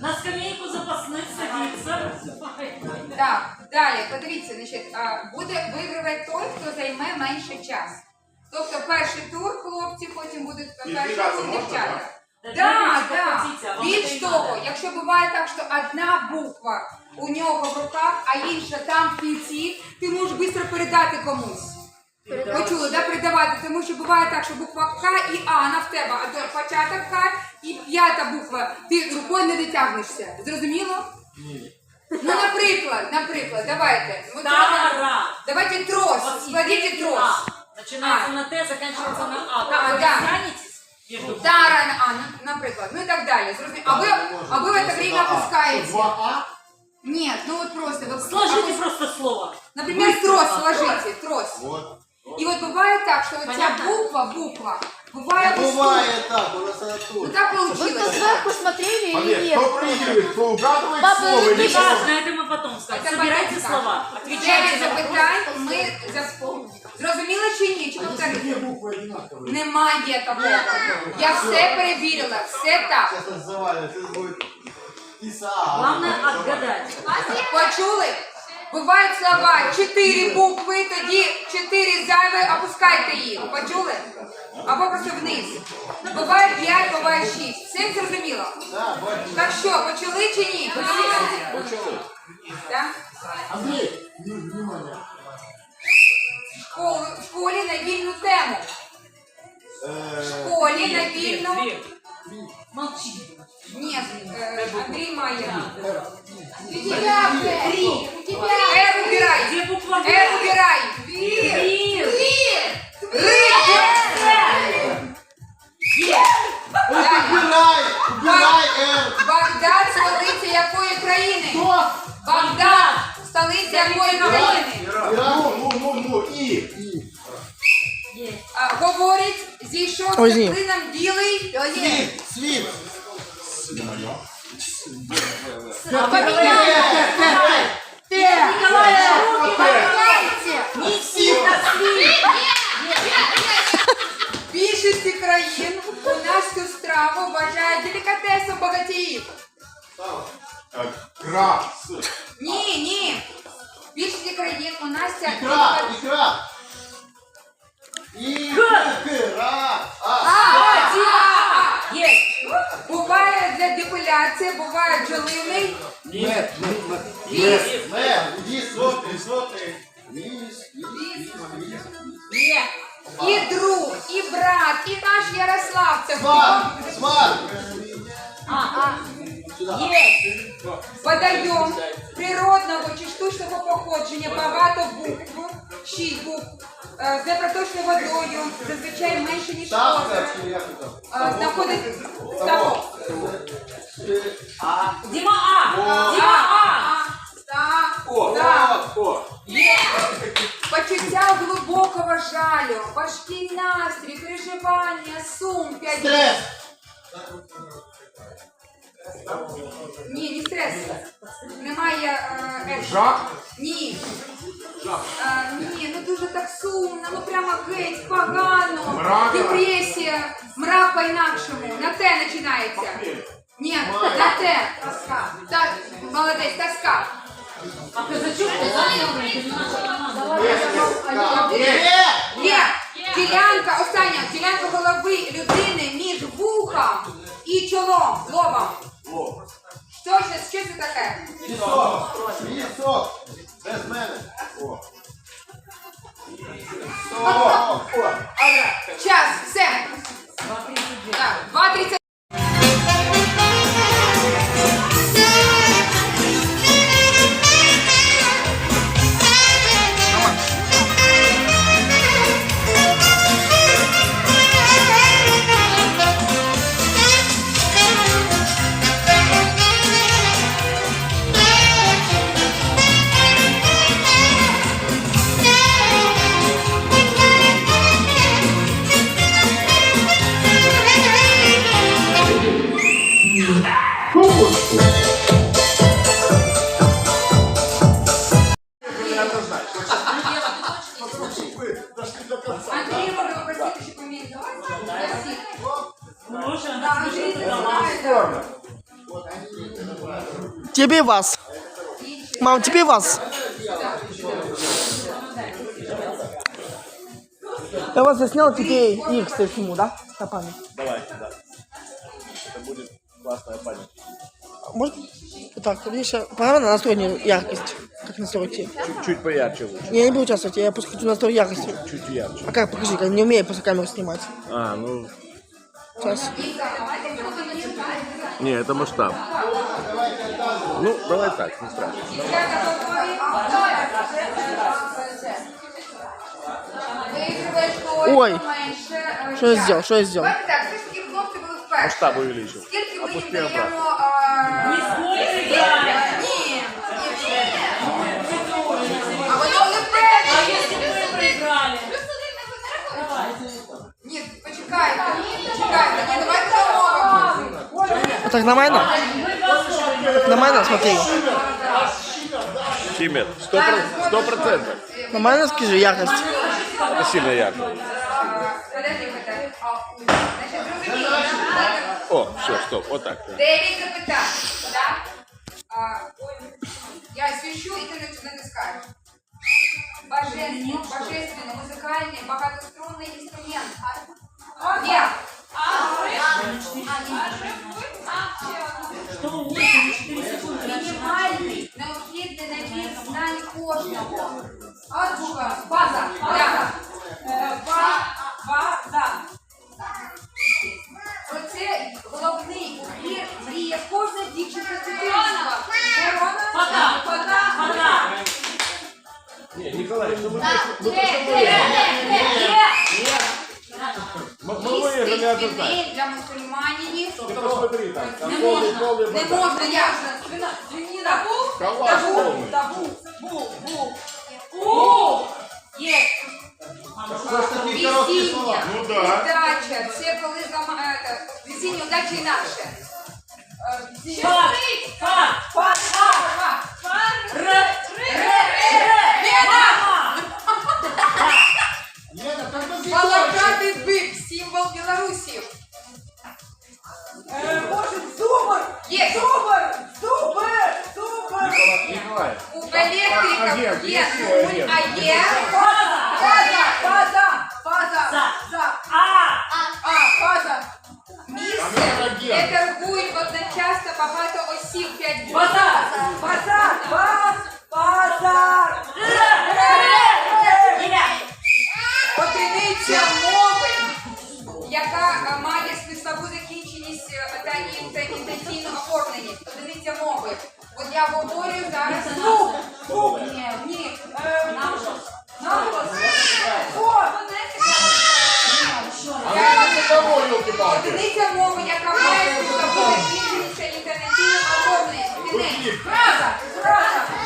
На скамейку запасных садится. Так, далі, подивіться, значить, а, буде вигравати той, хто займе менше часу. Тобто перший тур хлопці, потім будуть перші відразу ці можна, дівчата. Так, так. Більш того, якщо буває так, що одна буква у нього в руках, а інша там в кінці, ти можеш швидко передати комусь. Почули, да, передавати, тому що буває так, що буква К і А, вона в тебе, а то початок К і п'ята буква. Ти рукою не дотягнешся. Зрозуміло? Ну, наприклад, наприклад, давайте. Ну, давайте, Тара. давайте трос, Вот складите теперь трос. А. Начинается А. на Т, заканчивается на А. А, Как вы да. разгранитесь между Тара, а, на- наприклад, ну і так далі. Зрозуміло. А ви, а ви в це время опускаете. Два Нет, ну вот просто. Вот, Сложите опус- просто слово. Например, Быстро. трос сложите, трос. А. Вот. И вот бывает так, что вот ця Понятно? буква, буква, бывает Не уступ. бывает так, у нас она Ну тут. так Вы получилось. кто сверху смотрели или Олег, вверх? кто проигрывает, кто угадывает Папа, слово или вы что? Неважно, это мы потом скажем. Це Собирайте потім слова. скажемо. Отвечайте Дев'ять на вопрос. запитань ми заспомнили. Зрозуміло чи ні? Чи повторити? Две буквы одинаковые. Немає такого. Я все перевірила, все так. Сейчас называли, сейчас будет Иса. Главное отгадать. Почули? Бувають слова чотири букви, тоді чотири зайві, опускайте їх. Почули? Або просто вниз. Буває п'ять, буває шість. Всім зрозуміло? Так що, почали чи ні? Почали. Так? Школу, в школі на вільну тему. В Э, школі на вільну. Молчи. Ні, е, Андрій має. Р. У тебя три. У тебя Р убирай. Где буква? Р убирай. Вир. Убирай, убирай, Р. Багдад столиця якої країни? Кто? Багдад столиця якої країни? Ну, ну, ну, ну. А, Говорить, зійшов з клином білий. Свит, свит. Не сильно свит. В більшості країн у нас цю страву вважають делікатесом багатіїв. Э, Крас. Ні, ні. В більшості країн у нас ця Икра, делікатес. Для депиляції, буває бджолиний. Нет, Віз. Мэр, иди смотри, смотри. Вис, вис, вис, вис. Є. І друг, і брат, і наш Ярослав. Це Сват, хто? сват. А, Сюда. есть. Природного чи штучного походження багато букв, шість букв, е, з непроточною водою, зазвичай менше, ніж Ставка, озеро. чи як це? Е, Знаходить ставок. А, Дима А. Дима А. Так, о, так. о, о. Є. Почуття глибокого жалю, важкий настрій, переживання, сум, п'ять. Стресс. Ні, не стрес. Немає е, е, Жак. Ні. А, ні, ну дуже так сумно, ну прямо геть, погано. Мрак. Депресія, мрак по-інакшому. На те починається. Ні, на те. Тоска. Так, молодець, тоска. А казачок Є. Ділянка, остання, ділянка голови людини між вухом і чолом, лобом. Що це, що це таке? вісок, вісок. Без мене. О. Час, Тебе вас. Мам, тебе вас. Я вас заснял, теперь их сниму, да? На. Давай, классная память. Может? Вот так, видишь, правильно настроение яркость. Как настроить ее? Чуть-чуть поярче лучше. Я не буду участвовать, я просто хочу настроить яркость. Чуть ярче. А как, покажи, я не умею после камеры снимать. А, ну... Сейчас. Не, это масштаб. Ну, давай так, не страшно. Ой. Що я зробив? Що я вперше. Масштаб увеличил. Скільки ми їм Опусти даємо? обратно. а, Сколько играли? Ні. А воно не вперше. А если бы мы проиграли? Ні, почекайте. Почекайте. Ні, давайте домовимося. Вот так нормально? Нормально, смотри. Химет. Сто про- сто процентов. Нормально скажи, яркость. Это сильно ярко. О, все, стоп, вот так. Дев'ять запитань. Да? А, я свищу і ти не- натискаєш. Божественний, божественний, музикальний, багатострунний інструмент. Є. Что вы можете 4 секунды раньше Мінімальний, необхідний набір знань кожного. Азбука, база, база. Е, ба- База. убір мрія кожна дівчинка з дитинства. Фото. Фото. Фото. Не, Николай, чтобы мы выиграли Місце однозначно. війни для мусульманів. Ты посмотри там, там Не полный, можна, полный не бардак. можна, я вже. Табу? Калаш полный. Табу. Бу, бу. У. Є. Весіння, Ну да. удача. Це коли зама... е, Весіння, удача інакше. Е, Я говорю зараз звук. Звук. Ні, ні. Е, Наголос. Наголос. О! Ні, що? Одиниця мови, яка має бути закінчується інтернетів, а повне. Фраза. Фраза.